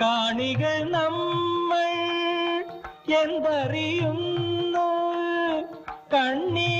കാണികൾ നമ്മൾ എന്തറിയുന്നു? കണ്ണീർ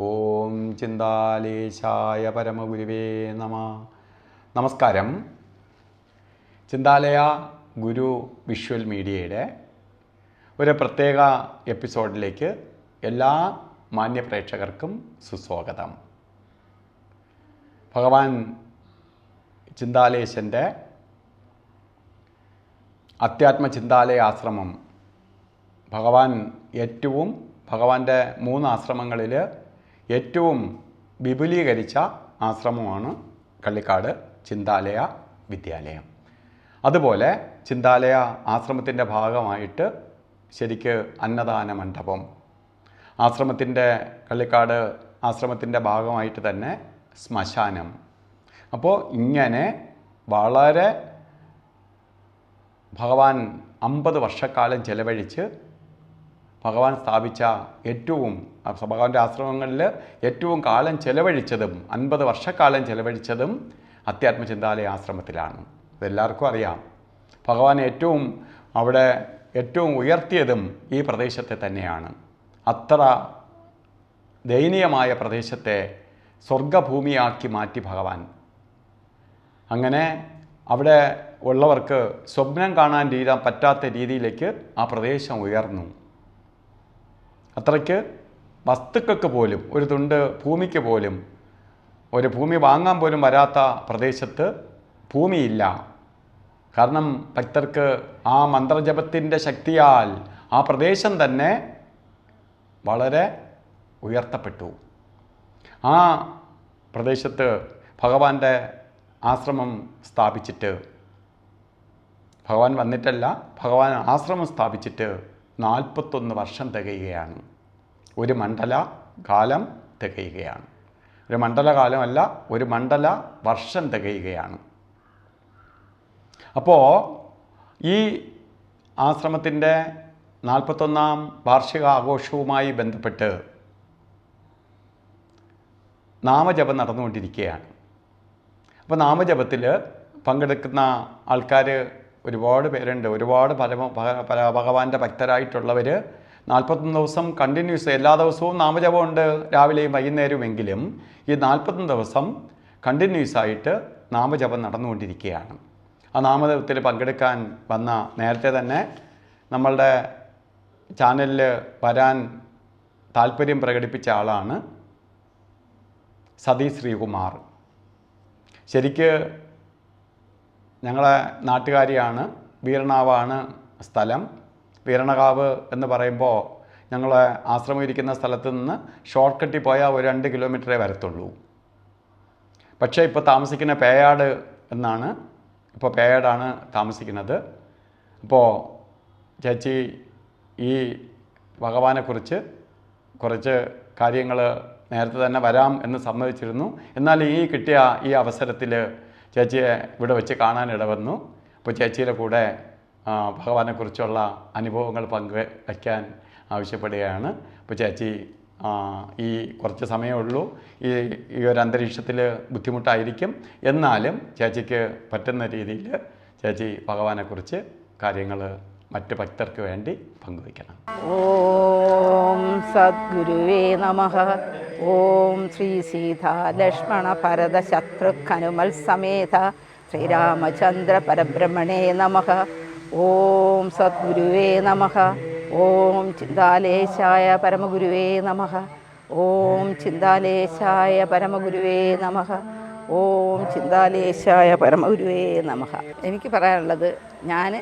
ഓം ചിന്താലേശായ പരമഗുരുവേ നമ. നമസ്കാരം. ചിന്താലയ ഗുരു വിഷ്വൽ മീഡിയയുടെ ഒരു പ്രത്യേക എപ്പിസോഡിലേക്ക് എല്ലാ മാന്യപ്രേക്ഷകർക്കും സുസ്വാഗതം. ഭഗവാൻ ചിന്താലേശന്റെ അത്യാത്മ ചിന്താലയ ആശ്രമം ഭഗവാൻ ഏറ്റവും ഭഗവാന്റെ മൂന്ന് ആശ്രമങ്ങളിൽ ഏറ്റവും വിപുലീകരിച്ച ആശ്രമമാണ് കള്ളിക്കാട് ചിന്താലയ വിദ്യാലയം. അതുപോലെ ചിന്താലയ ആശ്രമത്തിന്റെ ഭാഗമായിട്ട് ശരിക്ക് അന്നദാന മണ്ഡപം. ആശ്രമത്തിന്റെ കള്ളിക്കാട് ആശ്രമത്തിന്റെ ഭാഗമായിട്ട് തന്നെ ശ്മശാനം. അപ്പോൾ ഇങ്ങനെ വളരെ ഭഗവാൻ അമ്പത് വർഷക്കാലം ചെലവഴിച്ച് ഭഗവാൻ സ്ഥാപിച്ച ഏറ്റവും ഭഗവാന്റെ ആശ്രമങ്ങളിൽ ഏറ്റവും കാലം ചെലവഴിച്ചതും അൻപത് വർഷക്കാലം ചെലവഴിച്ചതും അധ്യാത്മചിന്താലയ ആശ്രമത്തിലാണ്. ഇതെല്ലാവർക്കും അറിയാം. ഭഗവാൻ ഏറ്റവും അവിടെ ഏറ്റവും ഉയർത്തിയതും ഈ പ്രദേശത്തെ തന്നെയാണ്. അത്ര ദയനീയമായ പ്രദേശത്തെ സ്വർഗഭൂമിയാക്കി മാറ്റി ഭഗവാൻ. അങ്ങനെ അവിടെ ഉള്ളവർക്ക് സ്വപ്നം കാണാൻ തീരാൻ പറ്റാത്ത രീതിയിലേക്ക് ആ പ്രദേശം ഉയർന്നു. അത്രയ്ക്ക് വസ്തുക്കൾക്ക് പോലും ഒരു തുണ്ട് ഭൂമിക്ക് പോലും ഒരു ഭൂമി വാങ്ങാൻ പോലും വരാത്ത പ്രദേശത്ത് ഭൂമിയില്ല. കാരണം ഭക്തർക്ക് ആ മന്ത്രജപത്തിന്റെ ശക്തിയാൽ ആ പ്രദേശം തന്നെ വളരെ ഉയർത്തപ്പെട്ടു. ആ പ്രദേശത്ത് ഭഗവാന്റെ ആശ്രമം സ്ഥാപിച്ചിട്ട് ഭഗവാൻ വന്നിട്ടല്ല ഭഗവാൻ ആശ്രമം സ്ഥാപിച്ചിട്ട് നാൽപ്പത്തൊന്ന് വർഷം തികയുകയാണ്. ഒരു മണ്ഡല കാലം തികയുകയാണ്. ഒരു മണ്ഡല കാലമല്ല ഒരു മണ്ഡല വർഷം തികയുകയാണ്. അപ്പോൾ ഈ ആശ്രമത്തിന്റെ നാൽപ്പത്തൊന്നാം വാർഷിക ആഘോഷവുമായി ബന്ധപ്പെട്ട് നാമജപം നടന്നുകൊണ്ടിരിക്കുകയാണ്. അപ്പോൾ നാമജപത്തിൽ പങ്കെടുക്കുന്ന ആൾക്കാർ ഒരുപാട് പേരുണ്ട്. ഒരുപാട് പരമ പര- ഭഗവാന്റെ ഭക്തരായിട്ടുള്ളവർ നാൽപ്പത്തൊന്ന് ദിവസം കണ്ടിന്യൂസ് എല്ലാ ദിവസവും നാമജപമുണ്ട് രാവിലെയും വൈകുന്നേരവുമെങ്കിലും ഈ നാൽപ്പത്തൊന്ന് ദിവസം കണ്ടിന്യൂസ് ആയിട്ട് നാമജപം നടന്നുകൊണ്ടിരിക്കുകയാണ്. ആ നാമജപത്തിൽ പങ്കെടുക്കാൻ വന്ന നേരത്തെ തന്നെ നമ്മളുടെ ചാനലിൽ വരാൻ താല്പര്യം പ്രകടിപ്പിച്ച ആളാണ് സതീഷ് ശ്രീകുമാർ. ശരിക്ക് ഞങ്ങളെ നാട്ടുകാരിയാണ് വീരണാവാണ് സ്ഥലം. വീരണകാവ് എന്ന് പറയുമ്പോൾ ഞങ്ങൾ ആശ്രമം ഇരിക്കുന്ന സ്ഥലത്ത് നിന്ന് ഷോർട്ട് കട്ടിൽ പോയാൽ ഒരു രണ്ട് കിലോമീറ്ററേ വരത്തുള്ളൂ. പക്ഷേ ഇപ്പോൾ താമസിക്കുന്ന പേയാട് എന്നാണ് ഇപ്പോൾ പേയാടാണ് താമസിക്കുന്നത്. അപ്പോൾ ചേച്ചി ഈ ഭഗവാനെക്കുറിച്ച് കുറച്ച് കാര്യങ്ങൾ നേരത്തെ തന്നെ വരാം എന്ന് സമ്മതിച്ചിരുന്നു. എന്നാൽ ഈ കിട്ടിയ ഈ അവസരത്തിൽ ചേച്ചിയെ ഇവിടെ വെച്ച് കാണാൻ ഇടവന്നു. അപ്പോൾ ചേച്ചിയുടെ കൂടെ ഭഗവാനെക്കുറിച്ചുള്ള അനുഭവങ്ങൾ പങ്കുവയ്ക്കാൻ ആവശ്യപ്പെടുകയാണ്. അപ്പോൾ ചേച്ചി ഈ കുറച്ച് സമയമേ ഉള്ളൂ. ഈ ഈ ഒരു അന്തരീക്ഷത്തിൽ ബുദ്ധിമുട്ടായിരിക്കും. എന്നാലും ചേച്ചിക്ക് പറ്റുന്ന രീതിയിൽ ചേച്ചി ഭഗവാനെക്കുറിച്ച് കാര്യങ്ങൾ മറ്റ് ഭക്തർക്ക് വേണ്ടി പങ്കുവയ്ക്കണം. ഓം സദ്ഗുരുവേ നമ. ഓം ശ്രീ സീതാ ലക്ഷ്മണ ഭരത ശത്രുഘ്നുമൽ സമേത ശ്രീരാമചന്ദ്ര പരബ്രഹ്മണേ നമ. ഓം സദ്ഗുരുവേ നമ. ഓം ചിന്താലേശായ പരമഗുരുവേ നമ. ഓം ചിന്താലേശായ പരമഗുരുവേ നമ. ഓം ചിന്താലേശായ പരമഗുരുവേ നമ. എനിക്ക് പറയാനുള്ളത് ഞാൻ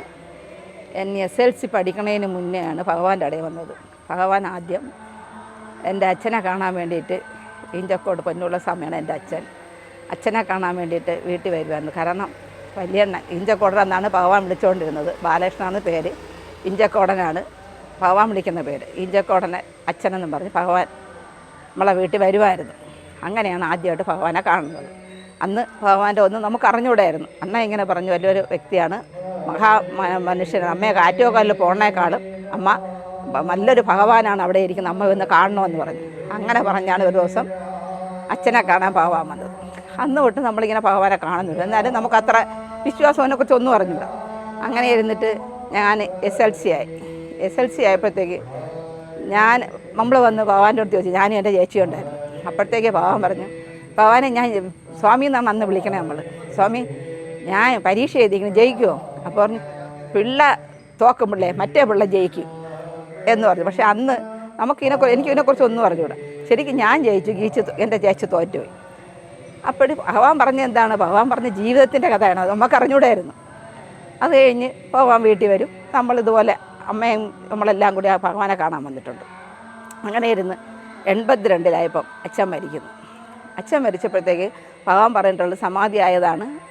എൻ എസ് എൽ സി പഠിക്കണതിന് മുന്നെയാണ് ഭഗവാന്റെ അടയിൽ വന്നത്. ഭഗവാൻ ആദ്യം എന്റെ അച്ഛനെ കാണാൻ വേണ്ടിയിട്ട് ഇഞ്ചക്കോട് പൊന്നുള്ള സമയമാണ് എന്റെ അച്ഛൻ. അച്ഛനെ കാണാൻ വേണ്ടിയിട്ട് വീട്ടിൽ വരുമായിരുന്നു കാരണം വലിയ ഇഞ്ചക്കോടൻ എന്നാണ് ഭഗവാൻ വിളിച്ചുകൊണ്ടിരുന്നത്. ബാലകൃഷ്ണനാണ് പേര്. ഇഞ്ചക്കോടനാണ് ഭഗവാൻ വിളിക്കുന്ന പേര്. ഇഞ്ചക്കോടനെ അച്ഛനെന്നും പറഞ്ഞ് ഭഗവാൻ നമ്മളെ വീട്ടിൽ വരുമായിരുന്നു അങ്ങനെയാണ് ആദ്യമായിട്ട് ഭഗവാനെ കാണുന്നത്. അന്ന് ഭഗവാന്റെ ഒന്നും നമുക്ക് അറിഞ്ഞുകൂടായിരുന്നു അണ്ണ ഇങ്ങനെ പറഞ്ഞു. വലിയൊരു വ്യക്തിയാണ് മഹാ മനുഷ്യൻ അമ്മയെ കാറ്റുകല്ലിൽ പോണേക്കാളും അമ്മ നല്ലൊരു ഭഗവാനാണ് അവിടെ ഇരിക്കുന്നത്. അമ്മ ഒന്ന് കാണണമെന്ന് പറഞ്ഞു. അങ്ങനെ പറഞ്ഞാണ് ഒരു ദിവസം അച്ഛനെ കാണാൻ ഭഗവാൻ വന്നത്. അന്ന് തൊട്ട് നമ്മളിങ്ങനെ ഭഗവാനെ കാണുന്നില്ല എന്നാലും നമുക്ക് അത്ര വിശ്വാസത്തിനെ കുറിച്ച് ഒന്നും അറിഞ്ഞില്ല അങ്ങനെ ഇരുന്നിട്ട് ഞാൻ എസ് എൽ സി ആയി. എസ് എൽ സി ആയപ്പോഴത്തേക്ക് ഞാൻ നമ്മൾ വന്ന് ഭഗവാന്റെ അടുത്ത് ചോദിച്ചു. ഞാനും എന്റെ ചേച്ചിയും ഉണ്ടായിരുന്നു. അപ്പോഴത്തേക്ക് ഭഗവാൻ പറഞ്ഞു ഭഗവാനെ ഞാൻ സ്വാമി എന്നാണ് അന്ന് വിളിക്കണേ നമ്മൾ സ്വാമി ഞാൻ പരീക്ഷ എഴുതിക്കണം ജയിക്കുമോ അപ്പോൾ പിള്ള തോക്കും പിള്ളേ മറ്റേ പിള്ള ജയിക്കും എന്ന് പറഞ്ഞു. പക്ഷേ അന്ന് നമുക്ക് ഇതിനെക്കുറിച്ച് എനിക്ക് ഇതിനെക്കുറിച്ച് ഒന്നും അറിഞ്ഞൂടാ. ശരിക്കും ഞാൻ ജയിച്ചു ഗീച്ച് എന്റെ ചേച്ചി തോറ്റുപോയി. അപ്പോഴും ഭഗവാൻ പറഞ്ഞ എന്താണ്? ഭഗവാൻ പറഞ്ഞ ജീവിതത്തിന്റെ കഥയാണ് അത് നമുക്ക് അറിഞ്ഞൂടായിരുന്നു. അത് കഴിഞ്ഞ് ഭഗവാൻ വീട്ടിൽ വരും. നമ്മളിതുപോലെ അമ്മയും നമ്മളെല്ലാം കൂടി ആ ഭഗവാനെ കാണാൻ വന്നിട്ടുണ്ട്. അങ്ങനെ ഇരുന്ന് എൺപത്തിരണ്ടിലായപ്പം അച്ഛൻ മരിക്കുന്നു. അച്ഛൻ മരിച്ചപ്പോഴത്തേക്ക് ഭഗവാൻ പറഞ്ഞിട്ടുള്ളത് സമാധി ആയതാണ്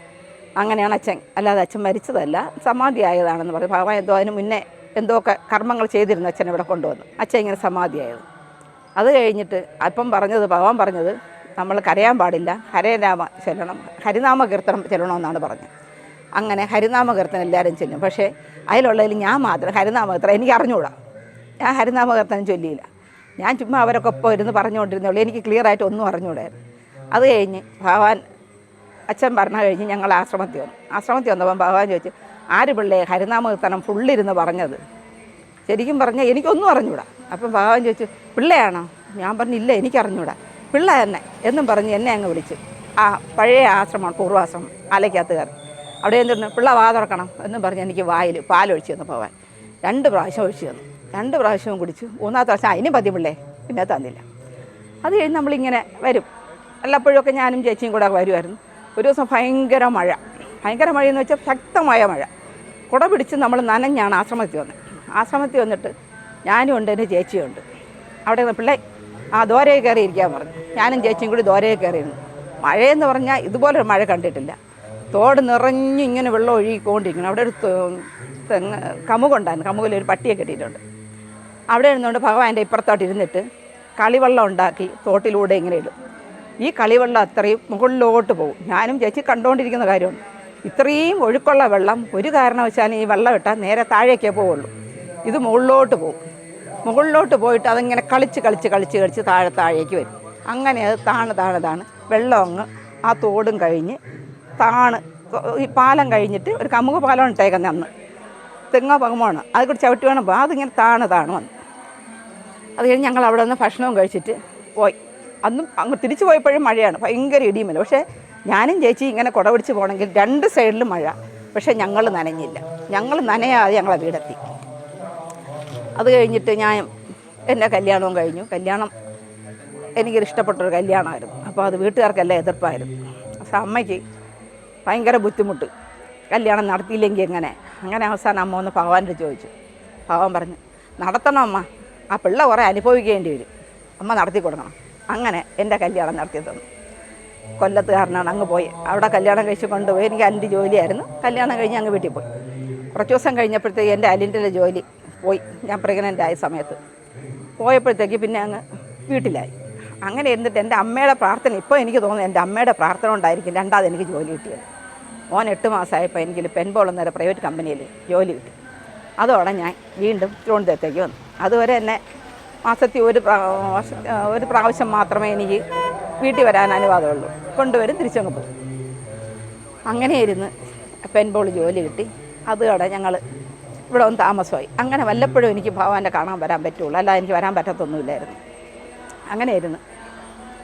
അങ്ങനെയാണ് അച്ഛൻ അല്ലാതെ അച്ഛൻ മരിച്ചതല്ല സമാധി ആയതാണെന്ന് പറഞ്ഞു. ഭഗവാൻ എന്തോ അതിന് മുന്നേ എന്തോ ഒക്കെ കർമ്മങ്ങൾ ചെയ്തിരുന്നു അച്ഛൻ ഇവിടെ കൊണ്ടുവന്നു. അച്ഛൻ ഇങ്ങനെ സമാധിയായത്. അത് കഴിഞ്ഞിട്ട് അപ്പം പറഞ്ഞത് ഭഗവാൻ പറഞ്ഞത് നമ്മൾ കരയാൻ പാടില്ല ഹരേനാമ ചെല്ലണം ഹരിനാമ കീർത്തനം ചെല്ലണമെന്നാണ് പറഞ്ഞത്. അങ്ങനെ ഹരിനാമ കീർത്തനം എല്ലാവരും ചെല്ലും. പക്ഷേ അതിലുള്ളതിൽ ഞാൻ മാത്രം ഹരിനാമ കീർത്തനം എനിക്ക് അറിഞ്ഞുകൂടാ. ഞാൻ ഹരിനാമ കീർത്തനം ചൊല്ലിയില്ല. ഞാൻ ചുമ്മാ അവരൊക്കെ ഒപ്പം ഇരുന്ന് പറഞ്ഞുകൊണ്ടിരുന്നുള്ളൂ എനിക്ക് ക്ലിയർ ആയിട്ട് ഒന്നും അറിഞ്ഞുകൂടായിരുന്നു. അത് കഴിഞ്ഞ് ഭഗവാൻ അച്ഛൻ പറഞ്ഞു കഴിഞ്ഞ് ഞങ്ങൾ ആശ്രമത്തിൽ വന്നു. ആശ്രമത്തിൽ വന്നപ്പം ഭഗവാൻ ചോദിച്ചു ആര് പിള്ളേ? ഹരിനാമ കീർത്തനം ഫുള്ളിരുന്ന് പറഞ്ഞത്. ശരിക്കും പറഞ്ഞാൽ എനിക്കൊന്നും അറിഞ്ഞൂടാ. അപ്പം ഭഗവാൻ ചോദിച്ചു പിള്ളയാണോ? ഞാൻ പറഞ്ഞില്ല എനിക്കറിഞ്ഞൂടാ. പിള്ള തന്നെ. എന്നും പറഞ്ഞ് എന്നെ അങ്ങ് വിളിച്ചു. ആ പഴയ ആശ്രമമാണ് പൂർവാശ്രമം ആലയ്ക്കകത്തുകാർ അവിടെ എന്തിരുന്നു? പിള്ള വാ തുറക്കണം. എന്നും പറഞ്ഞ് എനിക്ക് വായിൽ പാലൊഴിച്ചു തന്നു പോവാൻ രണ്ട് പ്രാവശ്യം ഒഴിച്ചു തന്നു. രണ്ട് പ്രാവശ്യവും കുടിച്ചു. മൂന്നാമത്തെ പ്രാവശ്യം അതിനും പതി പിള്ളേ. പിന്നെ തന്നില്ല. അത് കഴിഞ്ഞ് നമ്മളിങ്ങനെ വരും. വല്ലപ്പോഴൊക്കെ ഞാനും ചേച്ചിയും കൂടെ വരുമായിരുന്നു. ഒരു ദിവസം ഭയങ്കര മഴ. ഭയങ്കര മഴ എന്ന് വെച്ചാൽ ശക്തമായ മഴ. കുട പിടിച്ച് നമ്മൾ നനഞ്ഞാണ് ആശ്രമത്തിൽ വന്നത് ആശ്രമത്തിൽ വന്നിട്ട് ഞാനും ഉണ്ട് എന്റെ ചേച്ചിയും ഉണ്ട്. അവിടെ പിള്ളേ ആ ദോരയിൽ കയറി ഇരിക്കാൻ പറഞ്ഞു. ഞാനും ചേച്ചിയും കൂടി ദോരയിൽ കയറിയിരുന്നു മഴയെന്ന് പറഞ്ഞാൽ ഇതുപോലൊരു മഴ കണ്ടിട്ടില്ല. തോട് നിറഞ്ഞു ഇങ്ങനെ വെള്ളം ഒഴുകിക്കൊണ്ടിരിക്കണം അവിടെ ഒരു തെങ്ങ് കമുകുണ്ടായിരുന്നു കമുകിൽ ഒരു പട്ടിയെ കെട്ടിയിട്ടുണ്ട് അവിടെ ഇരുന്നുകൊണ്ട് ഭഗവാന്റെ ഇപ്പുറത്തോട്ട് ഇരുന്നിട്ട് കളിവെള്ളം ഉണ്ടാക്കി തോട്ടിലൂടെ ഇങ്ങനെ ഇടും. ഈ കളിവെള്ളം അത്രയും മുകളിലോട്ട് പോകും. ഞാനും ചേച്ചി കണ്ടുകൊണ്ടിരിക്കുന്ന കാര്യമാണ്. ഇത്രയും ഒഴുക്കുള്ള വെള്ളം ഒരു കാരണവശാലും ഈ വെള്ളം ഇട്ടാൽ നേരെ താഴേക്കേ പോവുള്ളൂ. ഇത് മുകളിലോട്ട് പോകും. മുകളിലോട്ട് പോയിട്ട് അതിങ്ങനെ കളിച്ച് കളിച്ച് കളിച്ച് കളിച്ച് താഴെ താഴേക്ക് വരും. അങ്ങനെ അത് താണ് താണ് താണ് വെള്ളം അങ്ങ് ആ തോടും കഴിഞ്ഞ് താണ് ഈ പാലം കഴിഞ്ഞിട്ട് ഒരു കമുക പാലം ഇട്ടേക്കുന്നത് അന്ന്. തെങ്ങോ പകമാണ് അത് കൂടി ചവിട്ടി വേണം അതിങ്ങനെ താണ് താണ് വന്നു. അത് കഴിഞ്ഞ് ഞങ്ങൾ അവിടെ നിന്ന് ഭക്ഷണവും കഴിച്ചിട്ട് പോയി. അന്നും അങ്ങ് തിരിച്ചു പോയപ്പോഴും മഴയാണ്. ഭയങ്കര ഇടിയുമല്ല. പക്ഷേ ഞാനും ചേച്ചി ഇങ്ങനെ കുട പിടിച്ച് പോകണമെങ്കിൽ രണ്ട് സൈഡിലും മഴ. പക്ഷേ ഞങ്ങൾ നനഞ്ഞില്ല. ഞങ്ങൾ നനയാതെ ഞങ്ങളെ വീടെത്തി. അത് കഴിഞ്ഞിട്ട് ഞാൻ എന്റെ കല്യാണവും കഴിഞ്ഞു. കല്യാണം എനിക്കൊരു ഇഷ്ടപ്പെട്ടൊരു കല്യാണമായിരുന്നു. അപ്പോൾ അത് വീട്ടുകാർക്കെല്ലാം എതിർപ്പായിരുന്നു. പക്ഷെ അമ്മയ്ക്ക് ഭയങ്കര ബുദ്ധിമുട്ട്. കല്യാണം നടത്തിയില്ലെങ്കിൽ എങ്ങനെ? അങ്ങനെ അവസാനം അമ്മ ഒന്ന് ഭഗവാന്റെ ചോദിച്ചു. ഭഗവാൻ പറഞ്ഞു നടത്തണം അമ്മ. ആ പിള്ള കുറേ അനുഭവിക്കേണ്ടി വരും. അമ്മ നടത്തി കൊടുക്കണം അങ്ങനെ എന്റെ കല്യാണം നടത്തി തന്നു കൊല്ലത്തുകാരനാണ് അങ്ങ് പോയി. അവിടെ കല്യാണം കഴിച്ച് കൊണ്ടുപോയി എനിക്ക് അലിന്റെ ജോലിയായിരുന്നു. കല്യാണം കഴിഞ്ഞ് അങ്ങ് വീട്ടിൽ പോയി. കുറച്ച് ദിവസം കഴിഞ്ഞപ്പോഴത്തേക്ക് എന്റെ അലിന്റെ ജോലി പോയി. ഞാൻ പ്രഗ്നന്റ് ആയ സമയത്ത്. പോയപ്പോഴത്തേക്ക് പിന്നെ അങ്ങ് വീട്ടിലായി. അങ്ങനെ ഇരുന്നിട്ട് എന്റെ അമ്മയുടെ പ്രാർത്ഥന ഇപ്പോൾ എനിക്ക് തോന്നുന്നു എന്റെ അമ്മയുടെ പ്രാർത്ഥന ഉണ്ടായിരിക്കും രണ്ടാമത് എനിക്ക് ജോലി കിട്ടിയത്. മോൻ എട്ട് മാസമായപ്പോൾ എനിക്ക് പെൻബോൾ എന്നൊരു പ്രൈവറ്റ് കമ്പനിയിൽ ജോലി കിട്ടി. അതോടെ ഞാൻ വീണ്ടും തിരുവനന്തപുരത്തേക്ക് വന്നു. അതുവരെ എന്നെ മാസത്തിൽ ഒരു ഒരു പ്രാവശ്യം മാത്രമേ എനിക്ക് വീട്ടിൽ വരാൻ അനുവാദമുള്ളൂ. കൊണ്ടുവരും തിരിച്ചങ്ങ് പോകും. അങ്ങനെ ഇരുന്ന് പെൻബോൾ ജോലി കിട്ടി. അതോടെ ഞങ്ങൾ ഇവിടെ ഒന്ന് താമസമായി. അങ്ങനെ വല്ലപ്പോഴും എനിക്ക് ഭഗവാന്റെ കാണാൻ വരാൻ പറ്റുള്ളൂ. അല്ലാതെ എനിക്ക് വരാൻ പറ്റത്തൊന്നുമില്ലായിരുന്നു. അങ്ങനെ ഇരുന്ന്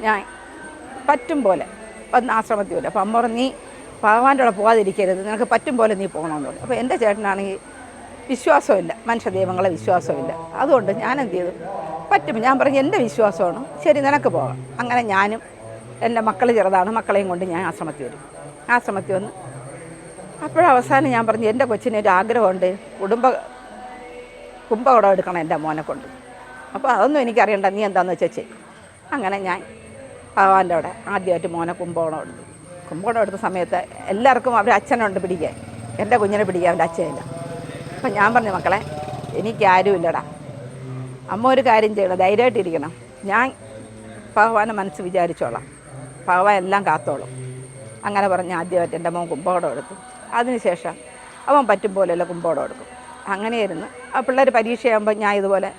ഞാൻ പറ്റും പോലെ വന്ന് ആശ്രമത്തിൽ വരും. അപ്പം അമ്മ നീ ഭഗവാന്റെ കൂടെ പോകാതിരിക്കരുത് നിനക്ക് പറ്റും പോലെ നീ പോകണമെന്ന് പറഞ്ഞു. അപ്പോൾ എന്റെ ചേട്ടനാണെങ്കിൽ വിശ്വാസമില്ല. മനുഷ്യദൈവങ്ങളെ വിശ്വാസമില്ല. അതുകൊണ്ട് ഞാൻ എന്ത് ചെയ്തു പറ്റും. ഞാൻ പറഞ്ഞു എന്റെ വിശ്വാസമാണ്. ശരി നിനക്ക് പോകാം. അങ്ങനെ ഞാനും എന്റെ മക്കൾ ചെറുതാണ്. മക്കളെയും കൊണ്ട് ഞാൻ ആശ്രമത്തിൽ വരും. ആശ്രമത്തിൽ വന്ന് അപ്പോഴവസാനം ഞാൻ പറഞ്ഞു എന്റെ കൊച്ചിന് ഒരു ആഗ്രഹമുണ്ട്. കുടുംബ കുംഭകുടം എടുക്കണം എന്റെ മോനെ കൊണ്ട്. അപ്പോൾ അതൊന്നും എനിക്കറിയണ്ട. നീ എന്താന്ന് വെച്ചാൽ ചെയ്യും. അങ്ങനെ ഞാൻ ഭഗവാന്റെ അവിടെ ആദ്യമായിട്ട് മോനെ കുംഭകോണം എടുത്തു. കുംഭകോണം എടുത്ത സമയത്ത് എല്ലാവർക്കും അവരച്ഛനുണ്ട് പിടിക്കാൻ. എന്റെ കുഞ്ഞിനെ പിടിക്കാൻ അവന്റെ അച്ഛനില്ല അപ്പം ഞാൻ പറഞ്ഞു മക്കളെ എനിക്ക് ഇല്ലടാ അമ്മ ഒരു കാര്യം ചെയ്യണം ധൈര്യമായിട്ടിരിക്കണം. ഞാൻ ഭഗവാനെ മനസ്സ് വിചാരിച്ചോളാം. ഭഗവാൻ എല്ലാം കാത്തോളും. അങ്ങനെ പറഞ്ഞ് ആദ്യമായിട്ട് എന്റെ മോൻ കുമ്പോടം എടുത്തു. അതിനുശേഷം അവൻ പറ്റും പോലെയല്ല കുമ്പോടം എടുക്കും. അങ്ങനെയായിരുന്നു. ആ പിള്ളേർ പരീക്ഷയാകുമ്പോൾ ഞാൻ ഇതുപോലെ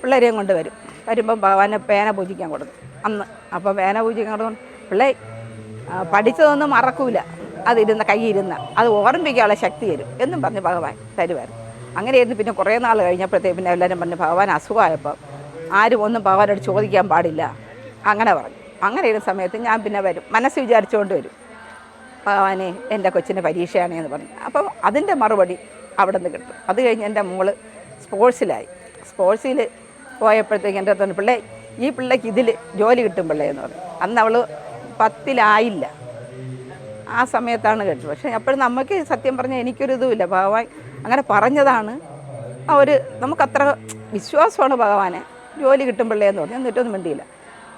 പിള്ളേരെയും കൊണ്ട് വരും. വരുമ്പം ഭഗവാനെ പേന പൂജിക്കാൻ കൊടുത്തു അന്ന് അപ്പോൾ പേന പൂജിക്കാൻ കൊടുത്തു പിള്ളേ പഠിച്ചതൊന്നും മറക്കൂല. അതിരുന്ന കൈയിരുന്ന് അത് ഓർമ്മിക്കാനുള്ള ശക്തി തരും എന്നും പറഞ്ഞ് ഭഗവാൻ തരുമായിരുന്നു അങ്ങനെയായിരുന്നു പിന്നെ കുറേ നാൾ കഴിഞ്ഞപ്പോഴത്തേക്ക് പിന്നെ എല്ലാവരും പറഞ്ഞു ഭഗവാൻ അസുഖമായപ്പോൾ ആരും ഒന്നും ഭഗവാനോട് ചോദിക്കാൻ പാടില്ല. അങ്ങനെ പറഞ്ഞു. അങ്ങനെ ഇരുന്ന സമയത്ത് ഞാൻ പിന്നെ വരും. മനസ്സ് വിചാരിച്ചുകൊണ്ട് വരും. ഭഗവാനെ എന്റെ കൊച്ചിന്റെ പരീക്ഷയാണേ എന്ന് പറഞ്ഞു. അപ്പോൾ അതിന്റെ മറുപടി അവിടെ നിന്ന് കിട്ടും. അത് കഴിഞ്ഞ് എന്റെ മോൾ സ്പോർട്സിലായി. സ്പോർട്സിൽ പോയപ്പോഴത്തേക്ക് എന്റെ അടുത്ത് പിള്ളേ ഈ പിള്ളേക്ക് ഇതിൽ ജോലി കിട്ടും പിള്ളേ എന്ന് പറഞ്ഞു. അന്ന് അവൾ പത്തിലായില്ല. ആ സമയത്താണ് കേട്ടത്. പക്ഷേ അപ്പോഴും നമുക്ക് സത്യം പറഞ്ഞാൽ എനിക്കൊരു ഇതുമില്ല ഭഗവാൻ അങ്ങനെ പറഞ്ഞതാണ്. ആ ഒരു നമുക്കത്ര വിശ്വാസമാണ് ഭഗവാനെ. ജോലി കിട്ടും പിള്ളേന്ന് പറഞ്ഞു. എന്നിട്ടൊന്നും മിണ്ടിയില്ല.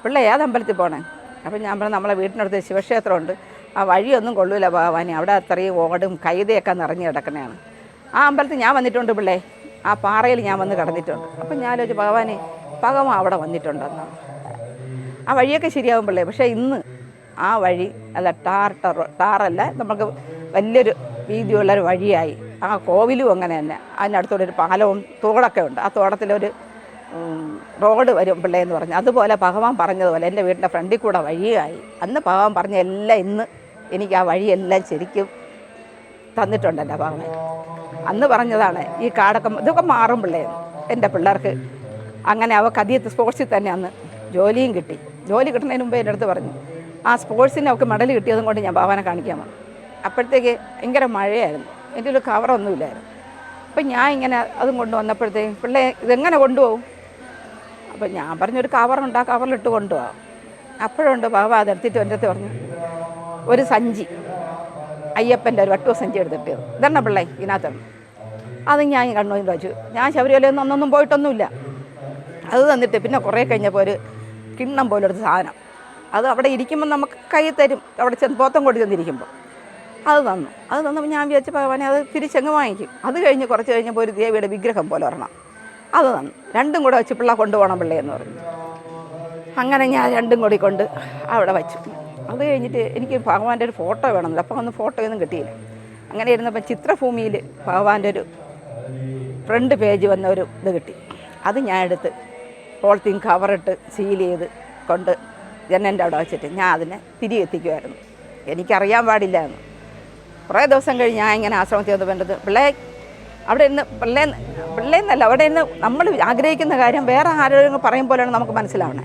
പിള്ളേ ഏത് അമ്പലത്തിൽ പോണേ? അപ്പം ഞാൻ പറഞ്ഞു നമ്മളെ വീട്ടിനടുത്ത് ശിവക്ഷേത്രമുണ്ട്. ആ വഴിയൊന്നും കൊള്ളൂല ഭഗവാനെ. അവിടെ അത്രയും ഓടും കൈതയൊക്കെ നിറഞ്ഞു കിടക്കണയാണ് ആ അമ്പലത്തിൽ ഞാൻ വന്നിട്ടുണ്ട് പിള്ളേ. ആ പാറയിൽ ഞാൻ വന്ന് കിടന്നിട്ടുണ്ട്. അപ്പം ഒരു ഭഗവാനെ ഭഗവാൻ അവിടെ വന്നിട്ടുണ്ടെന്നാണ് ആ വഴിയൊക്കെ ശരിയാവും പിള്ളേ. പക്ഷേ ഇന്ന് ആ വഴി അല്ല ടാർ ടർ ടാറല്ല നമുക്ക് വലിയൊരു വീതിയുള്ളൊരു വഴിയായി. ആ കോവിലും അങ്ങനെ തന്നെ. അതിനടുത്തൂടെ ഒരു പാലവും തോടൊക്കെ ഉണ്ട്. ആ തോടത്തിലൊരു റോഡ് വരും പിള്ളേന്ന് പറഞ്ഞു. അതുപോലെ ഭഗവാൻ പറഞ്ഞതുപോലെ എന്റെ വീടിന്റെ ഫ്രണ്ടിൽ കൂടെ വഴിയായി. അന്ന് ഭഗവാൻ പറഞ്ഞ എല്ലാം ഇന്ന് എനിക്ക് ആ വഴിയെല്ലാം ശരിക്കും തന്നിട്ടുണ്ട് എന്റെ ഭഗവാൻ. അന്ന് പറഞ്ഞതാണ് ഈ കാടൊക്കെ ഇതൊക്കെ മാറും പിള്ളേ. എന്റെ പിള്ളേർക്ക് അങ്ങനെ അവൾക്ക് അധികത്ത് സ്പോർട്സിൽ തന്നെ അന്ന് ജോലിയും കിട്ടി. ജോലി കിട്ടുന്നതിന് മുമ്പേ എന്റെ അടുത്ത് പറഞ്ഞു ആ സ്പോർട്സിന് അവൾക്ക് മെഡൽ കിട്ടിയതും കൊണ്ട് ഞാൻ ഭാവന കാണിക്കാൻ വന്നു. അപ്പോഴത്തേക്ക് ഭയങ്കര മഴയായിരുന്നു. എന്റെ ഒരു കവറൊന്നുമില്ലായിരുന്നു അപ്പം ഞാൻ ഇങ്ങനെ അതും കൊണ്ടു വന്നപ്പോഴത്തേക്ക് പിള്ളേ ഇതെങ്ങനെ കൊണ്ടുപോകും? അപ്പം ഞാൻ പറഞ്ഞൊരു കവറുണ്ട് ആ കവറിലിട്ട് കൊണ്ടുപോകാം. അപ്പോഴുണ്ട് ബാബ അതെടുത്തിട്ട് എന്റെ അടുത്ത് പറഞ്ഞു ഒരു സഞ്ചി. അയ്യപ്പന്റെ ഒരു വട്ടുവ സഞ്ചി എടുത്തിട്ട് ഇതെണ്ണ പിള്ളേ ഇതിനകത്താണ് അത് ഞാൻ കണ്ണൂരിൽ വെച്ചു. ഞാൻ ശബരിമലയൊന്നും അന്നൊന്നും പോയിട്ടൊന്നുമില്ല. അത് തന്നിട്ട് പിന്നെ കുറേ കഴിഞ്ഞപ്പോൾ ഒരു കിണ്ണം പോലൊരു സാധനം. അത് അവിടെ ഇരിക്കുമ്പോൾ നമുക്ക് കൈ തരും. അവിടെ ചെന്ന് പോത്തം കൊടി ചെന്നിരിക്കുമ്പോൾ അത് തന്നു. അത് തന്നപ്പോൾ ഞാൻ വിചാരിച്ച ഭഗവാനെ അത് തിരിച്ചങ്ങ് വാങ്ങിക്കും. അത് കഴിഞ്ഞ് കുറച്ച് കഴിഞ്ഞപ്പോൾ ഒരു ദേവിയുടെ വിഗ്രഹം പോലെ ഒരെണ്ണം. അത് തന്നു. രണ്ടും കൂടെ വെച്ച് പിള്ള കൊണ്ടുപോകണം പിള്ളയെന്ന് പറഞ്ഞു. അങ്ങനെ ഞാൻ രണ്ടും കൂടി കൊണ്ട് അവിടെ വച്ചു. അത് കഴിഞ്ഞിട്ട് എനിക്ക് ഭഗവാന്റെ ഒരു ഫോട്ടോ വേണമെന്നില്ല അപ്പോൾ ഒന്നും ഫോട്ടോയൊന്നും കിട്ടിയില്ല. അങ്ങനെ ഇരുന്നപ്പോൾ ചിത്രഭൂമിയിൽ ഭഗവാന്റെ ഒരു ഫ്രണ്ട് പേജ് വന്ന ഒരു ഇത് കിട്ടി. അത് ഞാൻ എടുത്ത് പോളിത്തീൻ കവറിട്ട് സീൽ ചെയ്ത് കൊണ്ട് ജനന്റെ അവിടെ വെച്ചിട്ട് ഞാൻ അതിനെ തിരികെ എത്തിക്കുമായിരുന്നു എനിക്കറിയാൻ പാടില്ലായിരുന്നു കുറേ ദിവസം കഴിഞ്ഞ് ഞാൻ ഇങ്ങനെ ആശ്രമത്തിൽ വന്ന് വേണ്ടത് പിള്ളേ അവിടെ ഇന്ന് പിള്ളേ പിള്ളേന്നല്ല അവിടെ ഇന്ന് നമ്മൾ ആഗ്രഹിക്കുന്ന കാര്യം വേറെ ആരോഗ്യം പറയും പോലെയാണ് നമുക്ക് മനസ്സിലാവണേ.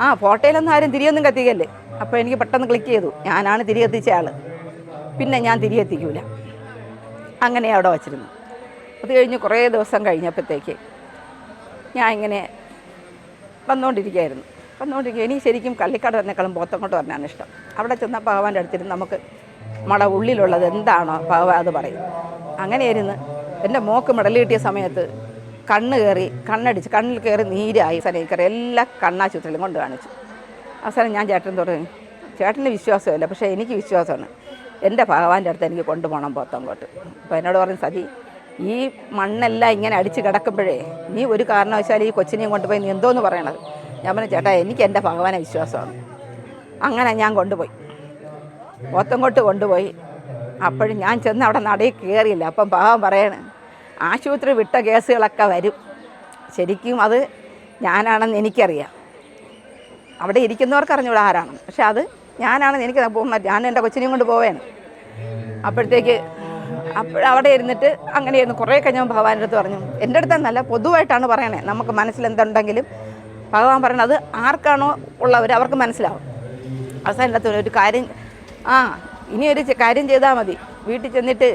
ആ ഫോട്ടോയിലൊന്നും ആരും തിരിയൊന്നും കത്തിക്കല്ലേ? അപ്പോൾ എനിക്ക് പെട്ടെന്ന് ക്ലിക്ക് ചെയ്തു. ഞാനാണ് തിരികെ എത്തിച്ച ആൾ പിന്നെ ഞാൻ തിരികെ എത്തിക്കൂല അങ്ങനെ അവിടെ വച്ചിരുന്നു അത് കഴിഞ്ഞ് കുറേ ദിവസം കഴിഞ്ഞപ്പോഴത്തേക്ക് ഞാൻ ഇങ്ങനെ വന്നുകൊണ്ടിരിക്കുകയായിരുന്നു വന്നുകൊണ്ടിരിക്കുക എനിക്ക് ശരിക്കും കള്ളിക്കാട് വന്നേക്കാളും പോത്തങ്ങോട്ട് വരാനാണ് ഇഷ്ടം. അവിടെ ചെന്ന ഭഗവാന്റെ അടുത്തിരുന്ന് നമുക്ക് നമ്മുടെ ഉള്ളിലുള്ളത് എന്താണോ ഭഗവാൻ അത് പറയും. അങ്ങനെയായിരുന്നു. എന്റെ മോക്ക് മെഡൽ കിട്ടിയ സമയത്ത് കണ്ണ് കയറി കണ്ണടിച്ച് കണ്ണിൽ കയറി നീരായി സനയിൽ കയറി എല്ലാ കണ്ണാശുപത്രിയിലും കൊണ്ട് കാണിച്ചു. അവസാനം ഞാൻ ചേട്ടൻ തുടങ്ങി ചേട്ടന് വിശ്വാസമില്ല പക്ഷേ എനിക്ക് വിശ്വാസമാണ്. എന്റെ ഭഗവാന്റെ അടുത്ത് എനിക്ക് കൊണ്ടുപോകണം പോത്തങ്കോട്ട് അപ്പോൾ എന്നോട് പറഞ്ഞു സതി ഈ മണ്ണെല്ലാം ഇങ്ങനെ അടിച്ച് കിടക്കുമ്പോഴേ നീ ഒരു കാരണവശാലും ഈ കൊച്ചിനെയും കൊണ്ടുപോയി നീ എന്തോന്ന് പറയണത്? ഞാൻ പറഞ്ഞു ചേട്ടാ എനിക്ക് എന്റെ ഭഗവാനെ വിശ്വാസമാണ്. അങ്ങനെ ഞാൻ കൊണ്ടുപോയി. പോത്തങ്കോട്ട് കൊണ്ടുപോയി. അപ്പോഴും ഞാൻ ചെന്ന് അവിടെ നടയിൽ കയറിയില്ല. അപ്പം പാവം പറയണ് ആശുപത്രി വിട്ട കേസുകളൊക്കെ വരും. ശരിക്കും അത് ഞാനാണെന്ന് എനിക്കറിയാം. അവിടെ ഇരിക്കുന്നവർക്ക് അറിഞ്ഞൂടെ ആരാണ്. പക്ഷെ അത് ഞാനാണെന്ന് എനിക്ക് പോകുന്ന ഞാൻ എന്റെ കൊച്ചിനെയും കൊണ്ട് പോവേണ്. അപ്പോഴത്തേക്ക് അപ്പോൾ അവിടെ ഇരുന്നിട്ട് അങ്ങനെയായിരുന്നു. കുറേ കഴിഞ്ഞപ്പോൾ ഭഗവാന്റെ അടുത്ത് പറഞ്ഞു എന്റെ അടുത്തെന്നല്ല പൊതുവായിട്ടാണ് പറയണേ. നമുക്ക് മനസ്സിൽ എന്തുണ്ടെങ്കിലും ഭഗവാൻ പറയണത് ആർക്കാണോ ഉള്ളവർ അവർക്ക് മനസ്സിലാവും. അവസാനം എന്റെ ഒരു കാര്യം ആ ഇനി ഒരു കാര്യം ചെയ്താൽ മതി. വീട്ടിൽ ചെന്നിട്ട്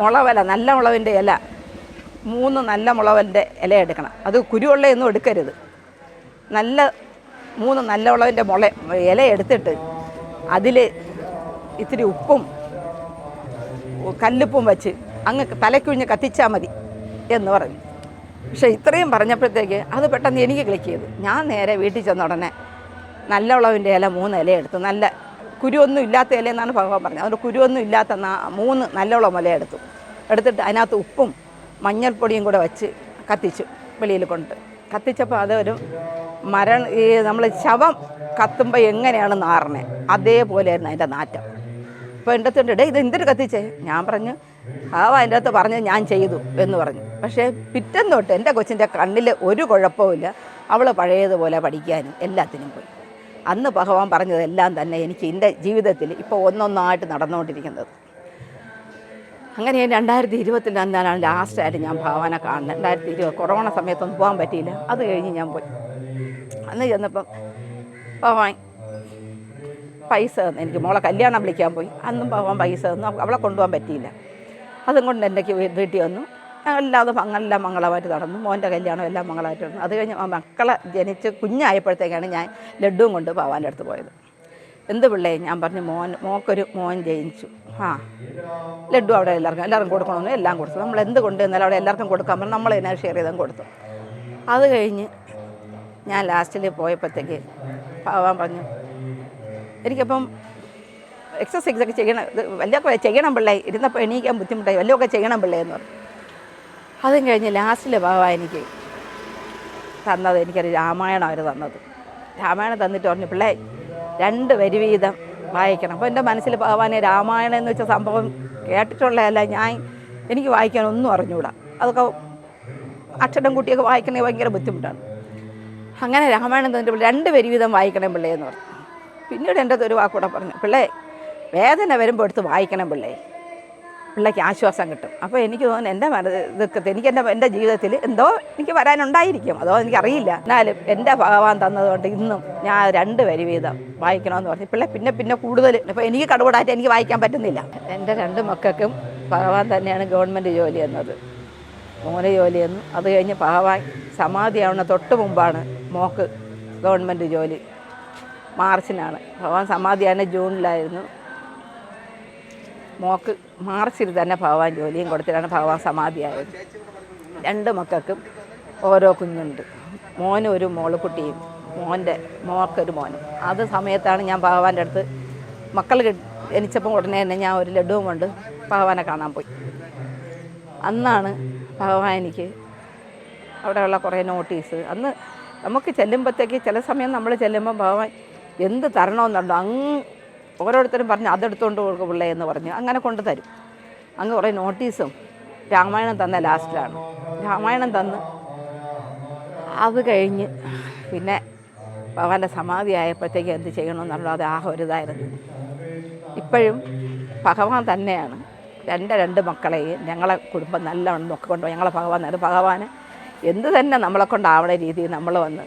മുളവല നല്ല മുളവിന്റെ ഇല മൂന്ന് നല്ല മുളവിന്റെ ഇല എടുക്കണം. അത് കുരുവുള്ളയൊന്നും എടുക്കരുത്. നല്ല മൂന്ന് നല്ല മുളവിന്റെ മുള ഇല എടുത്തിട്ട് അതിൽ ഇത്തിരി ഉപ്പും കല്ലുപ്പും വെച്ച് അങ്ങ് തലക്കുഴിഞ്ഞ് കത്തിച്ചാൽ മതി എന്ന് പറഞ്ഞു. പക്ഷേ ഇത്രയും പറഞ്ഞപ്പോഴത്തേക്ക് അത് പെട്ടെന്ന് എനിക്ക് ക്ലിക്ക് ചെയ്തു. ഞാൻ നേരെ വീട്ടിൽ ചെന്ന ഉടനെ നല്ല ഉളവിന്റെ ഇല മൂന്ന് ഇല എടുത്തു. നല്ല കുരുവൊന്നും ഇല്ലാത്ത ഇല എന്നാണ് ഭഗവാൻ പറഞ്ഞത്. അതുകൊണ്ട് കുരുവൊന്നും ഇല്ലാത്ത മൂന്ന് നല്ല ഉളം ഇല എടുത്തു. എടുത്തിട്ട് അതിനകത്ത് ഉപ്പും മഞ്ഞൾപ്പൊടിയും കൂടെ വെച്ച് കത്തിച്ചു വെളിയിൽ കൊണ്ട്. കത്തിച്ചപ്പോൾ അതൊരു മരണം ഈ നമ്മൾ ശവം കത്തുമ്പോൾ എങ്ങനെയാണ് നാറണേ? അതേപോലെയായിരുന്നു അതിന്റെ നാറ്റം. അപ്പോൾ എന്റെ അടുത്തുണ്ട് ഡേ ഇത് എന്തിനു കത്തിച്ചേ? ഞാൻ പറഞ്ഞു ആവ എന്റെ അടുത്ത് പറഞ്ഞ് ഞാൻ ചെയ്തു എന്ന് പറഞ്ഞു. പക്ഷേ പിറ്റേന്ന് തൊട്ട് എന്റെ കൊച്ചിന്റെ കണ്ണിൽ ഒരു കുഴപ്പമില്ല അവൾ പഴയതുപോലെ പഠിക്കാനും എല്ലാത്തിനും പോയി. അന്ന് ഭഗവാൻ പറഞ്ഞതെല്ലാം തന്നെ എനിക്ക് എന്റെ ജീവിതത്തിൽ ഇപ്പോൾ ഒന്നൊന്നായിട്ട് നടന്നുകൊണ്ടിരിക്കുന്നത്. അങ്ങനെ രണ്ടായിരത്തി ഇരുപത്തിൽ എന്താണ് ലാസ്റ്റായിട്ട് ഞാൻ ഭാവന കാണുന്നത്. രണ്ടായിരത്തി ഇരുപത് കൊറോണ സമയത്തൊന്നും പോകാൻ പറ്റിയില്ല. അത് കഴിഞ്ഞ് ഞാൻ പോയി. അന്ന് ചെന്നപ്പം ഭഗവാൻ പൈസ തന്നു. എനിക്ക് മോളെ കല്യാണം വിളിക്കാൻ പോയി. അന്നും പോകാൻ പൈസ തന്നു. അവളെ കൊണ്ടുപോകാൻ പറ്റിയില്ല. അതും കൊണ്ട് എന്റെ വീട്ടിൽ വന്നു. എല്ലാതും എല്ലാം മംഗളമായിട്ട് നടന്നു. മോന്റെ കല്യാണം എല്ലാം മംഗളമായിട്ട് നടന്നു. അത് കഴിഞ്ഞ് മക്കളെ ജനിച്ച് കുഞ്ഞായപ്പോഴത്തേക്കാണ് ഞാൻ ലഡുവും കൊണ്ട് ഭഗവാന്റെ അടുത്ത് പോയത്. എന്ത് പിള്ളേ? ഞാൻ പറഞ്ഞു മോൻ മോക്കൊരു മോൻ ജയിച്ചു ആ. ലഡ്ഡു അവിടെ എല്ലാവർക്കും എല്ലാവർക്കും കൊടുക്കണമെന്ന് എല്ലാം കൊടുത്തു. നമ്മൾ എന്ത് കൊണ്ടുവന്നാലും അവിടെ എല്ലാവർക്കും കൊടുക്കാൻ പറഞ്ഞു. നമ്മൾ ഇതിനെ ഷെയർ ചെയ്തും കൊടുത്തു. അത് കഴിഞ്ഞ് ഞാൻ ലാസ്റ്റിൽ പോയപ്പോഴത്തേക്ക് പോവാൻ പറഞ്ഞു എനിക്കപ്പം എക്സസൈസ് ഒക്കെ ചെയ്യണം. വല്ലതൊക്കെ ചെയ്യണം പിള്ളേ. ഇരുന്നപ്പോൾ എണീക്കാൻ ബുദ്ധിമുട്ടായി. വല്ലതൊക്കെ ചെയ്യണം പിള്ളേ എന്ന് പറഞ്ഞു. അതും കഴിഞ്ഞ് ലാസ്റ്റിലെ ഭാവ എനിക്ക് തന്നത് എനിക്കൊരു രാമായണം അവർ തന്നത്. രാമായണം തന്നിട്ട് പറഞ്ഞു പിള്ളേ രണ്ട് വരി വീതം വായിക്കണം. അപ്പോൾ എന്റെ മനസ്സിൽ ഭഗവാനെ രാമായണം എന്ന് വെച്ച സംഭവം കേട്ടിട്ടുള്ളതല്ല ഞാൻ. എനിക്ക് വായിക്കാൻ ഒന്നും അറിഞ്ഞുകൂടാ അതൊക്കെ അക്ഷരം കുട്ടിയൊക്കെ വായിക്കണമെങ്കിൽ ഭയങ്കര ബുദ്ധിമുട്ടാണ്. അങ്ങനെ രാമായണം തന്നിട്ട് രണ്ട് വരി വീതം വായിക്കണം പിള്ളേ എന്ന് പറഞ്ഞു. പിന്നീട് എന്റെ ഒരു വാക്കൂടെ പറഞ്ഞു പിള്ളേ വേദന വരുമ്പോൾ എടുത്ത് വായിക്കണം പിള്ളേ. പിള്ളേക്ക് ആശ്വാസം കിട്ടും. അപ്പോൾ എനിക്ക് തോന്നുന്നു എന്റെ ഇതൊക്കെ എനിക്ക് എന്റെ എന്റെ ജീവിതത്തിൽ എന്തോ എനിക്ക് വരാനുണ്ടായിരിക്കും. അതോ എനിക്കറിയില്ല എന്നാലും എന്റെ ഭഗവാൻ തന്നതുകൊണ്ട് ഇന്നും ഞാൻ രണ്ട് വരി വീതം വായിക്കണമെന്ന് പറഞ്ഞു. പിള്ളേ പിന്നെ പിന്നെ കൂടുതൽ അപ്പോൾ എനിക്ക് കടുകൂടായിട്ട് എനിക്ക് വായിക്കാൻ പറ്റുന്നില്ല. എന്റെ രണ്ട് മക്കൾക്കും ഭഗവാൻ തന്നെയാണ് ഗവൺമെന്റ് ജോലി എന്നത് മോന് ജോലി എന്നും അത് കഴിഞ്ഞ് ഭഗവാൻ സമാധിയാവുന്ന തൊട്ട് മുമ്പാണ് മോക്ക് ഗവൺമെന്റ് ജോലി മാർച്ചിനാണ്. ഭഗവാൻ സമാധിയാന ജൂണിലായിരുന്നു. മോക്ക് മാർച്ചിൽ തന്നെ ഭഗവാൻ ജോലിയും കൊടുത്തിട്ടാണ് ഭഗവാൻ സമാധിയായത് രണ്ട് മക്കൾക്കും ഓരോ കുഞ്ഞുണ്ട്. മോനും ഒരു മോളുക്കുട്ടിയും മോന്റെ മോക്കൊരു മോനും. അത് സമയത്താണ് ഞാൻ ഭഗവാന്റെ അടുത്ത് മക്കൾ ജനിച്ചപ്പോൾ ഉടനെ തന്നെ ഞാൻ ഒരു ലഡുവും കൊണ്ട് ഭഗവാനെ കാണാൻ പോയി. അന്നാണ് ഭഗവാൻ എനിക്ക് അവിടെയുള്ള കുറേ നോട്ടീസ്. അന്ന് നമുക്ക് ചെല്ലുമ്പോഴത്തേക്ക് ചില സമയം നമ്മൾ ചെല്ലുമ്പോൾ ഭഗവാൻ എന്ത് തരണമെന്നുണ്ടോ അങ്ങ് ഓരോരുത്തരും പറഞ്ഞ് അതെടുത്തുകൊണ്ട് കൊടുക്കും പിള്ളേ എന്ന് പറഞ്ഞ് അങ്ങനെ കൊണ്ട് തരും. അങ്ങ് കുറേ നോട്ടീസും രാമായണം തന്ന ലാസ്റ്റിലാണ്. രാമായണം തന്ന് അത് കഴിഞ്ഞ് പിന്നെ ഭഗവാന്റെ സമാധി ആയപ്പോഴത്തേക്ക് എന്ത് ചെയ്യണമെന്നുള്ളത് അത് ആഹ് ഒരു ഇതായിരുന്നു ഇപ്പോഴും ഭഗവാൻ തന്നെയാണ് രണ്ട് രണ്ട് മക്കളെയും ഞങ്ങളെ കുടുംബം നല്ലവണ്ണം നോക്കിക്കൊണ്ട് ഞങ്ങളെ ഭഗവാൻ അത് ഭഗവാന് എന്ത് തന്നെ നമ്മളെ കൊണ്ടാവണ രീതിയിൽ നമ്മൾ വന്ന്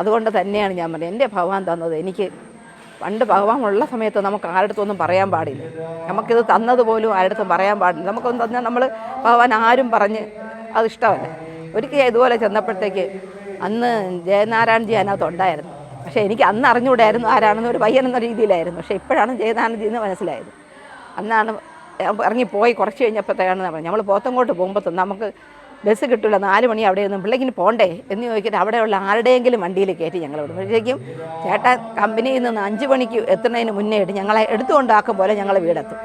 അതുകൊണ്ട് തന്നെയാണ് ഞാൻ പറഞ്ഞത്. എന്റെ ഭഗവാൻ തന്നത് എനിക്ക് പണ്ട് ഭഗവാൻ ഉള്ള സമയത്ത് നമുക്ക് ആരുടെ പറയാൻ പാടില്ല. നമുക്കിത് തന്നത് പോലും ആരുടെ പറയാൻ പാടില്ല. നമുക്കൊന്നും തന്നാൽ നമ്മൾ ഭഗവാൻ ആരും പറഞ്ഞ് അത് ഇഷ്ടമല്ല. ഒരിക്കൽ ഇതുപോലെ ചെന്നപ്പോഴത്തേക്ക് അന്ന് ജയനാരായണജി അതിനകത്ത് ഉണ്ടായിരുന്നു. പക്ഷേ എനിക്ക് അന്ന് അറിഞ്ഞുകൂടായിരുന്നു ആരാണെന്ന് ഒരു പയ്യൻ എന്ന രീതിയിലായിരുന്നു. പക്ഷേ ഇപ്പോഴാണ് ജയനാരായണജി എന്ന് മനസ്സിലായത്. അന്നാണ് ഇറങ്ങിപ്പോയി കുറച്ച് കഴിഞ്ഞപ്പോഴത്തേക്കാണ് നമ്മൾ പോത്തങ്കോട്ട് പോകുമ്പോൾ നമുക്ക് ബസ് കിട്ടില്ല നാല് മണി അവിടെ ഒന്നും പിള്ളേക്കിന് പോണ്ടേ എന്ന് ചോദിച്ചിട്ട് അവിടെയുള്ള ആരുടെയെങ്കിലും വണ്ടിയിൽ കയറ്റി ഞങ്ങൾ വിടുമ്പോഴത്തേക്കും ചേട്ടൻ കമ്പനിയിൽ നിന്ന് അഞ്ച് മണിക്ക് എത്തുന്നതിന് മുന്നേ ആയിട്ട് ഞങ്ങളെ എടുത്തുകൊണ്ടാക്കും പോലെ ഞങ്ങൾ വീടെത്തും.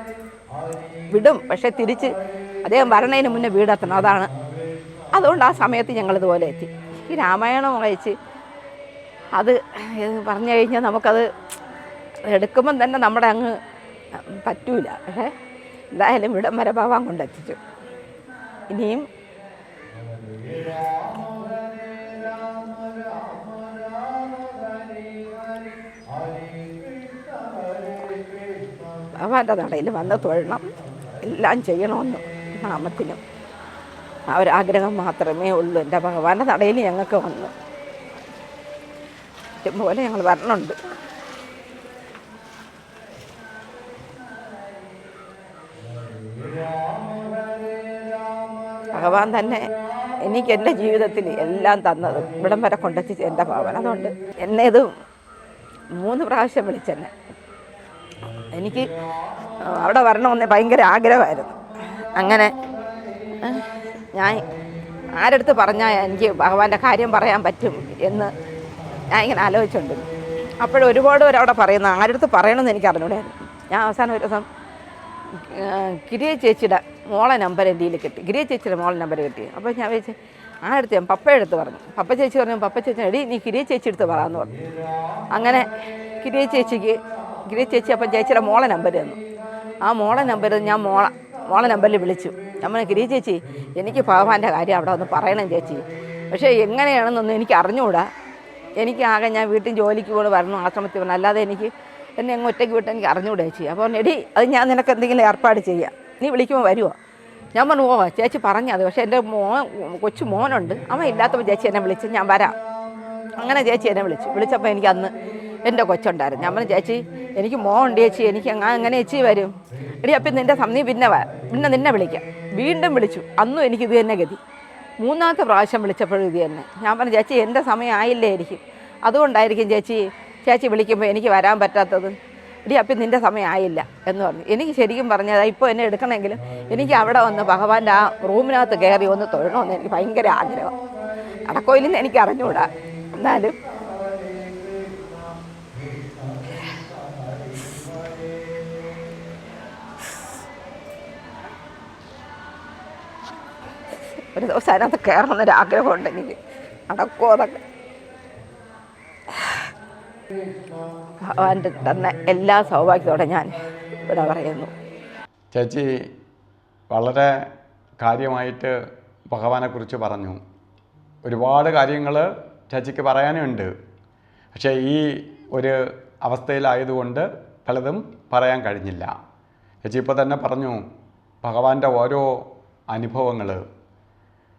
വിടും പക്ഷേ തിരിച്ച് അദ്ദേഹം വരണതിന് മുന്നേ വീടെത്തണം അതാണ്. അതുകൊണ്ട് ആ സമയത്ത് ഞങ്ങളിതുപോലെ എത്തി. ഈ രാമായണം വായിച്ച് അത് പറഞ്ഞു കഴിഞ്ഞാൽ നമുക്കത് എടുക്കുമ്പം തന്നെ നമ്മുടെ അങ്ങ് പറ്റൂല. പക്ഷേ എന്തായാലും ഇവിടം വരെ ഭവാൻ കൊണ്ടെത്തിച്ചു. ഇനിയും ഭഗവാന്റെ നടയിൽ വന്ന് തൊഴണം. എല്ലാം ചെയ്യണമെന്ന് നാമത്തിനും ആ ഒരു ആഗ്രഹം മാത്രമേ ഉള്ളൂ. എന്റെ ഭഗവാന്റെ നടയിൽ ഞങ്ങൾക്ക് വന്നു. പോലെ ഞങ്ങൾ വരണുണ്ട്. ഭഗവാൻ തന്നെ എനിക്ക് എന്റെ ജീവിതത്തിൽ എല്ലാം തന്നത് ഇവിടം വരെ കൊണ്ടെത്തിച്ച് എന്റെ ഭാവന അതുകൊണ്ട് എന്നെ ഇത് മൂന്ന് പ്രാവശ്യം വിളിച്ചെന്നെ. എനിക്ക് അവിടെ വരണമെന്ന് ഭയങ്കര ആഗ്രഹമായിരുന്നു. അങ്ങനെ ഞാൻ ആരടുത്ത് പറഞ്ഞാൽ എനിക്ക് ഭഗവാന്റെ കാര്യം പറയാൻ പറ്റും എന്ന് ഞാൻ ഇങ്ങനെ ആലോചിച്ചുണ്ട്. അപ്പോഴും ഒരുപാട് പേര് അവിടെ പറയുന്ന ആരടുത്ത് പറയണമെന്ന് എനിക്ക് അറിഞ്ഞൂടായിരുന്നു. ഞാൻ അവസാനം ഒരു ദിവസം കിരിയ ചേച്ചിയുടെ മോളെ നമ്പർ എന്റെ കയ്യിൽ കിട്ടി. ഗിരിയ ചേച്ചിയുടെ മോളെ നമ്പർ കിട്ടി. അപ്പോൾ ഞാൻ വിചാരിച്ചു ആ അടുത്ത് ഞാൻ പപ്പ എടുത്ത് പറഞ്ഞു. പപ്പ ചേച്ചി പറഞ്ഞു പപ്പ ചേച്ചി എടി നീ കിരിയ ചേച്ചി എടുത്ത് പറയാമെന്ന് പറഞ്ഞു. അങ്ങനെ കിരിയ ചേച്ചിക്ക് കിരിയ ചേച്ചി അപ്പം ചേച്ചിയുടെ മോളെ നമ്പർ തന്നു. ആ മോളെ നമ്പർ ഞാൻ മോളെ മോളെ നമ്പറിൽ വിളിച്ചു. നമ്മൾ കിരിയ ചേച്ചി എനിക്ക് ഭഗവാന്റെ കാര്യം അവിടെ ഒന്ന് പറയണം ചേച്ചി. പക്ഷേ എങ്ങനെയാണെന്നൊന്നും എനിക്ക് അറിഞ്ഞുകൂടാ എനിക്ക് ആകെ ഞാൻ വീട്ടിൽ ജോലിക്ക് കൊണ്ട് വരണം ആശ്രമത്തിൽ വരണം. അല്ലാതെ എനിക്ക് എന്നെ അങ്ങ് ഒറ്റയ്ക്ക് വിട്ട് എനിക്ക് അറിഞ്ഞുകൂടെ ചേച്ചി. അപ്പോൾ എടി അത് ഞാൻ നിനക്ക് എന്തെങ്കിലും ഏർപ്പാട് ചെയ്യാം. നീ വിളിക്കുമ്പോൾ വരുമോ ഞാൻ പറഞ്ഞു ഓ ചേച്ചി പറഞ്ഞത് പക്ഷേ എന്റെ മോൻ കൊച്ചു മോനുണ്ട്. അവൻ ഇല്ലാത്തപ്പോൾ ചേച്ചി എന്നെ വിളിച്ച് ഞാൻ വരാം. അങ്ങനെ ചേച്ചി എന്നെ വിളിച്ചു. വിളിച്ചപ്പോൾ എനിക്ക് അന്ന് എന്റെ കൊച്ചുണ്ടായിരുന്നു. ഞാൻ പറഞ്ഞു ചേച്ചി എനിക്ക് മോൻ ഉണ്ട് ചേച്ചി എനിക്ക് അങ്ങ- അങ്ങനെ ചേച്ചി വരും? എടി അപ്പം നിന്റെ സമയം പിന്നെ പിന്നെ നിന്നെ വിളിക്കാം. വീണ്ടും വിളിച്ചു. അന്നും എനിക്ക് ഇത് തന്നെ ഗതി. മൂന്നാമത്തെ പ്രാവശ്യം വിളിച്ചപ്പോഴും ഇത് തന്നെ. ഞാൻ പറഞ്ഞു ചേച്ചി എന്റെ സമയം ആയില്ലേ എനിക്ക്? അതുകൊണ്ടായിരിക്കും ചേച്ചി ചേച്ചി വിളിക്കുമ്പോൾ എനിക്ക് വരാൻ പറ്റാത്തത്. എടി അപ്പം നിന്റെ സമയമായില്ല എന്ന് പറഞ്ഞു. എനിക്ക് ശരിക്കും പറഞ്ഞത് ഇപ്പോൾ എന്നെ എടുക്കണമെങ്കിലും എനിക്ക് അവിടെ വന്ന് ഭഗവാന്റെ ആ റൂമിനകത്ത് കയറി ഒന്ന് തൊഴണമെന്ന് എനിക്ക് ഭയങ്കര ആഗ്രഹം. നടക്കോയില്ലെന്ന് എനിക്ക് അറിഞ്ഞുകൂടാ എന്നാലും ഒരു ദിവസം അതിനകത്ത് കയറണമെന്നൊരു ആഗ്രഹമുണ്ട് എനിക്ക്. നടക്കുമോ അതൊക്കെ ഭഗവാന്റെ തന്ന എല്ലാ സൗഭാഗ്യത്തോടെ ഞാൻ ഇവിടെ പറയുന്നു. ചേച്ചി വളരെ കാര്യമായിട്ട് ഭഗവാനെക്കുറിച്ച് പറഞ്ഞു. ഒരുപാട് കാര്യങ്ങൾ ചേച്ചിക്ക് പറയാനുണ്ട്. പക്ഷേ ഈ ഒരു അവസ്ഥയിലായതുകൊണ്ട് പലതും പറയാൻ കഴിഞ്ഞില്ല. ചേച്ചി ഇപ്പോൾ തന്നെ പറഞ്ഞു ഭഗവാന്റെ ഓരോ അനുഭവങ്ങൾ.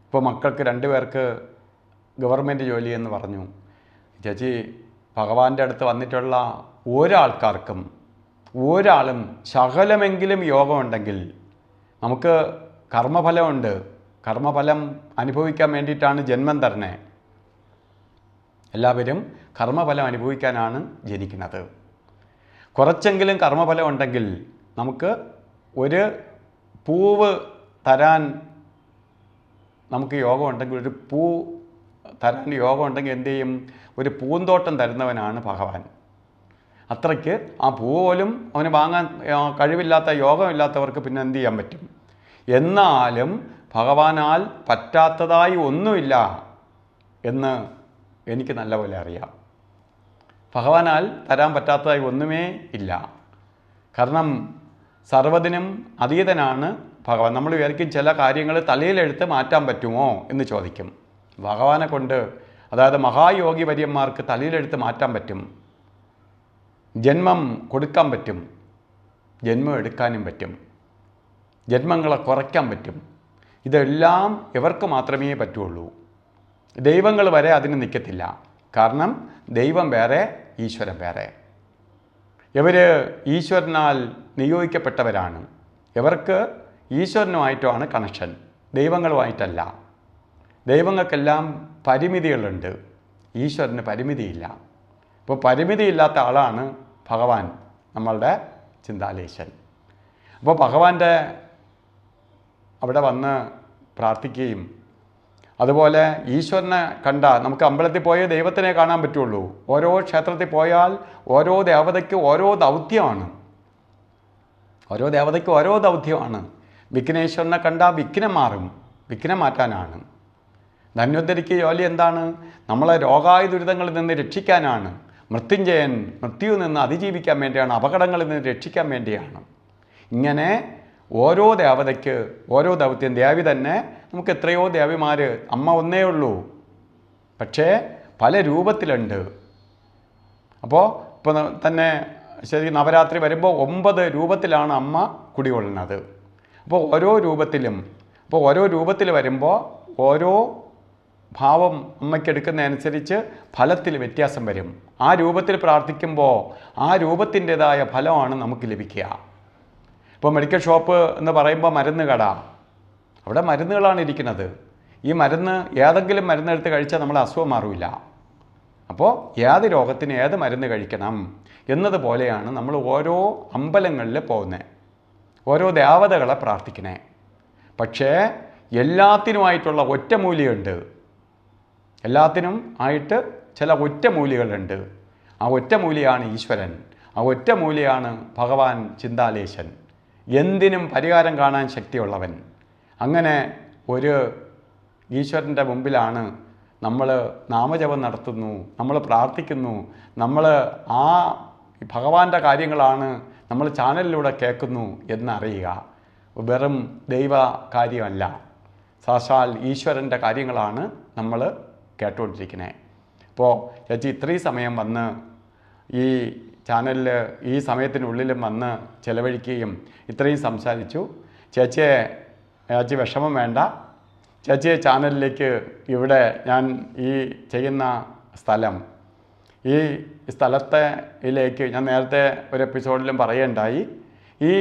ഇപ്പോൾ മക്കൾക്ക് രണ്ടുപേർക്ക് ഗവൺമെന്റ് ജോലി എന്ന് പറഞ്ഞു. ചേച്ചി ഭഗവാന്റെ അടുത്ത് വന്നിട്ടുള്ള ഒരാൾക്കാർക്കും ഒരാളും ശകലമെങ്കിലും യോഗമുണ്ടെങ്കിൽ നമുക്ക് കർമ്മഫലമുണ്ട്. കർമ്മഫലം അനുഭവിക്കാൻ വേണ്ടിയിട്ടാണ് ജന്മം തരണേ എല്ലാവരും കർമ്മഫലം അനുഭവിക്കാനാണ് ജനിക്കുന്നത്. കുറച്ചെങ്കിലും കർമ്മഫലം ഉണ്ടെങ്കിൽ നമുക്ക് ഒരു പൂവ് തരാൻ നമുക്ക് യോഗമുണ്ടെങ്കിൽ ഒരു പൂ തരാൻ യോഗമുണ്ടെങ്കിൽ എന്ത് ചെയ്യും? ഒരു പൂന്തോട്ടം തരുന്നവനാണ് ഭഗവാൻ. അത്രയ്ക്ക് ആ പൂ പോലും അവന് വാങ്ങാൻ കഴിവില്ലാത്ത യോഗമില്ലാത്തവർക്ക് പിന്നെ എന്ത് ചെയ്യാൻ പറ്റും? എന്നാലും ഭഗവാനാൽ പറ്റാത്തതായി ഒന്നുമില്ല എന്ന് എനിക്ക് നല്ലപോലെ അറിയാം. ഭഗവാനാൽ തരാൻ പറ്റാത്തതായി ഒന്നുമേ ഇല്ല. കാരണം സർവതിനും അതീതനാണ് ഭഗവാൻ. നമ്മൾ വിചാരിക്കും ചില കാര്യങ്ങൾ തലയിലെടുത്ത് മാറ്റാൻ പറ്റുമോ എന്ന് ചോദിക്കും. ഭഗവാനെ കൊണ്ട് അതായത് മഹായോഗി വര്യന്മാർക്ക് തലയിലെടുത്ത് മാറ്റാൻ പറ്റും. ജന്മം കൊടുക്കാൻ പറ്റും. ജന്മം എടുക്കാനും പറ്റും. ജന്മങ്ങളെ കുറയ്ക്കാൻ പറ്റും. ഇതെല്ലാം ഇവർക്ക് മാത്രമേ പറ്റുള്ളൂ. ദൈവങ്ങൾ വരെ അതിന് നിൽക്കത്തില്ല. കാരണം ദൈവം വേറെ ഈശ്വരൻ വേറെ. ഇവർ ഈശ്വരനാൽ നിയോഗിക്കപ്പെട്ടവരാണ്. ഇവർക്ക് ഈശ്വരനുമായിട്ടുമാണ് കണക്ഷൻ ദൈവങ്ങളുമായിട്ടല്ല. ദൈവങ്ങൾക്കെല്ലാം പരിമിതികളുണ്ട്. ഈശ്വരന് പരിമിതിയില്ല. ഇപ്പോൾ പരിമിതിയില്ലാത്ത ആളാണ് ഭഗവാൻ നമ്മളുടെ ചിന്താലേശൻ. അപ്പോൾ ഭഗവാന്റെ അവിടെ വന്ന് പ്രാർത്ഥിക്കുകയും അതുപോലെ ഈശ്വരനെ കണ്ട നമുക്ക് അമ്പലത്തിൽ പോയ ദൈവത്തിനെ കാണാൻ പറ്റുള്ളൂ. ഓരോ ക്ഷേത്രത്തിൽ പോയാൽ ഓരോ ദേവതയ്ക്ക് ഓരോ ദൗത്യമാണ്. ഓരോ ദേവതയ്ക്ക് ഓരോ ദൗത്യമാണ്. വിഘ്നേശ്വരനെ കണ്ടാൽ വിഘ്നം മാറും. വിഘ്നം മാറ്റാനാണ്. ധന്വന്തരിക്ക് ജോലി എന്താണ്? നമ്മളെ രോഗായ ദുരിതങ്ങളിൽ നിന്ന് രക്ഷിക്കാനാണ്. മൃത്യുഞ്ജയൻ മൃത്യു നിന്ന് അതിജീവിക്കാൻ വേണ്ടിയാണ് അപകടങ്ങളിൽ നിന്ന് രക്ഷിക്കാൻ വേണ്ടിയാണ്. ഇങ്ങനെ ഓരോ ദേവതയ്ക്ക് ഓരോ ദൗത്യം ദേവി തന്നെ നമുക്ക് എത്രയോ ദേവിമാർ അമ്മ ഒന്നേ ഉള്ളൂ. പക്ഷേ പല രൂപത്തിലുണ്ട്. അപ്പോൾ ഇപ്പോൾ തന്നെ ശരി നവരാത്രി വരുമ്പോൾ ഒമ്പത് രൂപത്തിലാണ് അമ്മ കുടികൊള്ളുന്നത്. അപ്പോൾ ഓരോ രൂപത്തിലും അപ്പോൾ ഓരോ രൂപത്തിൽ വരുമ്പോൾ ഓരോ ഭാവം അമ്മയ്ക്കെടുക്കുന്നതനുസരിച്ച് ഫലത്തിൽ വ്യത്യാസം വരും. ആ രൂപത്തിൽ പ്രാർത്ഥിക്കുമ്പോൾ ആ രൂപത്തിന്റെതായ ഫലമാണ് നമുക്ക് ലഭിക്കുക. ഇപ്പോൾ മെഡിക്കൽ ഷോപ്പ് എന്ന് പറയുമ്പോൾ മരുന്ന് കട. അവിടെ മരുന്നുകളാണ് ഇരിക്കുന്നത്. ഈ മരുന്ന് ഏതെങ്കിലും മരുന്നെടുത്ത് കഴിച്ചാൽ നമ്മൾ അസുഖം മാറില്ല അപ്പോൾ ഏത് രോഗത്തിന് ഏത് മരുന്ന് കഴിക്കണം എന്നതുപോലെയാണ് നമ്മൾ ഓരോ അമ്പലങ്ങളിൽ പോകുന്നത് ഓരോ ദേവതകളെ പ്രാർത്ഥിക്കണേ. പക്ഷേ എല്ലാത്തിനുമായിട്ടുള്ള ഒറ്റമൂലിയുണ്ട്. എല്ലാത്തിനും ആയിട്ട് ചില ഒറ്റമൂലികളുണ്ട് ആ ഒറ്റമൂലിയാണ് ഈശ്വരൻ. ആ ഒറ്റമൂലിയാണ് ഭഗവാൻ ചിന്താലേശൻ. എന്തിനും പരിഹാരം കാണാൻ ശക്തിയുള്ളവൻ. അങ്ങനെ ഒരു ഈശ്വരന്റെ മുമ്പിലാണ് നമ്മൾ നാമജപം നടത്തുന്നു നമ്മൾ പ്രാർത്ഥിക്കുന്നു നമ്മൾ ആ ഭഗവാന്റെ കാര്യങ്ങളാണ് നമ്മൾ ചാനലിലൂടെ കേൾക്കുന്നു എന്നറിയുക. വെറും ദൈവ കാര്യമല്ല സാക്ഷാൽ ഈശ്വരന്റെ കാര്യങ്ങളാണ് നമ്മൾ കേട്ടുകൊണ്ടിരിക്കുന്നത് അപ്പോൾ ചേച്ചി ഇത്രയും സമയം വന്ന് ഈ ചാനലിൽ ഈ സമയത്തിനുള്ളിലും വന്ന് ചിലവഴിക്കുകയും ഇത്രയും സംസാരിച്ചു. ചേച്ചിയെ ചേച്ചി വിഷമം വേണ്ട. ചേച്ചിയെ ചാനലിലേക്ക് ഇവിടെ ഞാൻ ഈ ചെയ്യുന്ന സ്ഥലം ഈ സ്ഥലത്തിലേക്ക് ഞാൻ നേരത്തെ ഒരു എപ്പിസോഡിലും പറയുണ്ടായി ഈ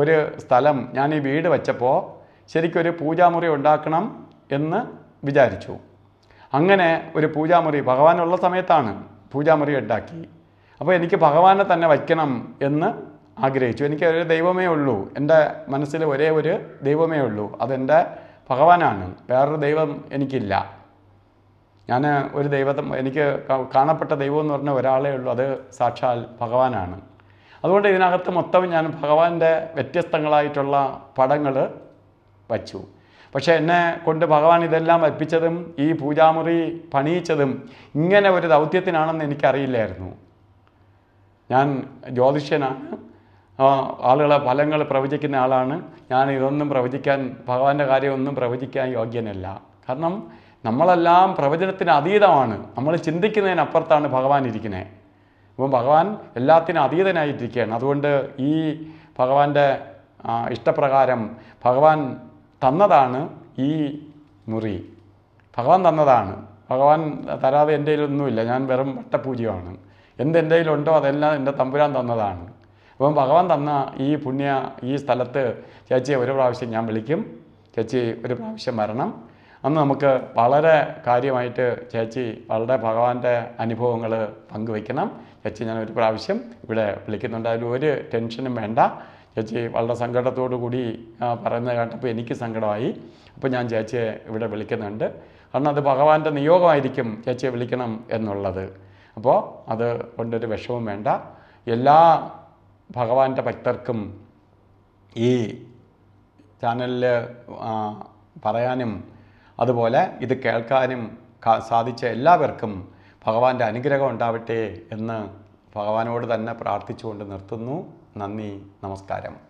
ഒരു സ്ഥലം ഞാൻ ഈ വീട് വച്ചപ്പോൾ ശരിക്കൊരു പൂജാമുറി ഉണ്ടാക്കണം എന്ന് വിചാരിച്ചു. അങ്ങനെ ഒരു പൂജാമുറി ഭഗവാനുള്ള സമയത്താണ് പൂജാമുറി ഉണ്ടാക്കി. അപ്പോൾ എനിക്ക് ഭഗവാനെ തന്നെ വയ്ക്കണം എന്ന് ആഗ്രഹിച്ചു. എനിക്ക് ഒരു ദൈവമേ ഉള്ളൂ. എന്റെ മനസ്സിൽ ഒരേ ഒരു ദൈവമേ ഉള്ളൂ. അതെന്റെ ഭഗവാനാണ്. വേറൊരു ദൈവം എനിക്കില്ല. ഞാൻ ഒരു ദൈവത്തെ എനിക്ക് കാണപ്പെട്ട ദൈവം എന്ന് പറഞ്ഞ ഒരാളേ ഉള്ളൂ. അത് സാക്ഷാൽ ഭഗവാനാണ്. അതുകൊണ്ട് ഇതിനകത്ത് മൊത്തം ഞാൻ ഭഗവാന്റെ വ്യത്യസ്തങ്ങളായിട്ടുള്ള പടങ്ങൾ വച്ചു. പക്ഷേ എന്നെ കൊണ്ട് ഭഗവാൻ ഇതെല്ലാം അർപ്പിച്ചതും ഈ പൂജാമുറി പണിയിച്ചതും ഇങ്ങനെ ഒരു ദൗത്യത്തിനാണെന്ന് എനിക്കറിയില്ലായിരുന്നു. ഞാൻ ജ്യോതിഷ്യനാണ്. ആളുകളെ ഫലങ്ങൾ പ്രവചിക്കുന്ന ആളാണ്. ഞാൻ ഇതൊന്നും പ്രവചിക്കാൻ ഭഗവാന്റെ കാര്യമൊന്നും പ്രവചിക്കാൻ യോഗ്യനല്ല. കാരണം നമ്മളെല്ലാം പ്രവചനത്തിന് അതീതമാണ്. നമ്മൾ ചിന്തിക്കുന്നതിനപ്പുറത്താണ് ഭഗവാൻ ഇരിക്കുന്നത് അപ്പം ഭഗവാൻ എല്ലാത്തിനും അതീതനായിട്ടിരിക്കുകയാണ്. അതുകൊണ്ട് ഈ ഭഗവാന്റെ ഇഷ്ടപ്രകാരം ഭഗവാൻ തന്നതാണ് ഈ മുറി. ഭഗവാൻ തന്നതാണ്. ഭഗവാൻ തരാതെ എന്റെ കയ്യിലൊന്നുമില്ല ഞാൻ വെറും വട്ടപൂജയാണ് എന്ത് എന്റെ കയ്യിലുണ്ടോ അതെല്ലാം എന്റെ തമ്പുരാൻ തന്നതാണ്. അപ്പം ഭഗവാൻ തന്ന ഈ പുണ്യ ഈ സ്ഥലത്ത് ചേച്ചിയെ ഒരു പ്രാവശ്യം ഞാൻ വിളിക്കും. ചേച്ചി ഒരു പ്രാവശ്യം വരണം. അന്ന് നമുക്ക് വളരെ കാര്യമായിട്ട് ചേച്ചി വളരെ ഭഗവാന്റെ അനുഭവങ്ങൾ പങ്കുവയ്ക്കണം. ചേച്ചി ഞാൻ ഒരു പ്രാവശ്യം ഇവിടെ വിളിക്കുന്നുണ്ട്. അതിൽ ഒരു ടെൻഷനും വേണ്ട. ചേച്ചി വളരെ സങ്കടത്തോടു കൂടി പറയുന്നത് കേട്ടപ്പോൾ എനിക്ക് സങ്കടമായി. അപ്പോൾ ഞാൻ ചേച്ചിയെ ഇവിടെ വിളിക്കുന്നുണ്ട്. കാരണം അത് ഭഗവാന്റെ നിയോഗമായിരിക്കും ചേച്ചിയെ വിളിക്കണം എന്നുള്ളത്. അപ്പോൾ അത് കൊണ്ടൊരു വിഷമവും വേണ്ട. എല്ലാ ഭഗവാന്റെ ഭക്തർക്കും ഈ ചാനലിൽ പറയാനും അതുപോലെ ഇത് കേൾക്കാനും സാധിച്ച എല്ലാവർക്കും ഭഗവാന്റെ അനുഗ്രഹം ഉണ്ടാവട്ടെ എന്ന് ഭഗവാനോട് തന്നെ പ്രാർത്ഥിച്ചുകൊണ്ട് നിർത്തുന്നു. നന്ദി നമസ്കാരം.